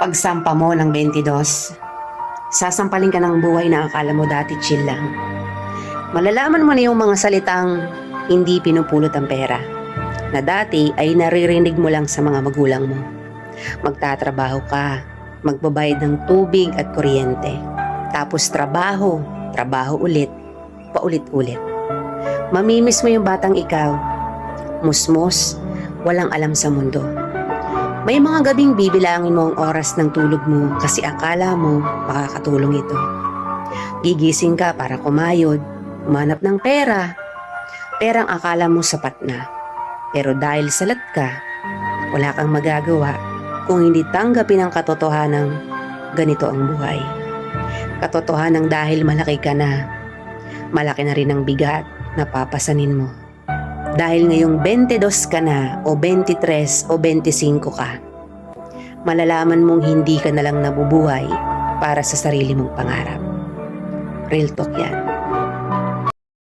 Pagsampa mo ng 22, sasampalin ka ng buhay na akala mo dati chill lang. Malalaman mo na yung mga salitang hindi pinupulot ang pera na dati ay naririnig mo lang sa mga magulang mo. Magtatrabaho ka, magbabayad ng tubig at kuryente. Tapos trabaho, trabaho ulit, paulit-ulit. Mamimiss mo yung batang ikaw. Musmos, walang alam sa mundo. May mga gabing bibilangin mo ang oras ng tulog mo kasi akala mo makakatulong ito. Gigising ka para kumayod, umanap ng pera. Perang akala mo sapat na. Pero dahil salat ka, wala kang magagawa kung hindi tanggapin ang katotohanang ganito ang buhay. Katotohanan dahil malaki ka na, malaki na rin ang bigat na papasanin mo. Dahil ngayong 22 ka na o 23 o 25 ka, malalaman mong hindi ka na lang nabubuhay para sa sarili mong pangarap. Real talk yan.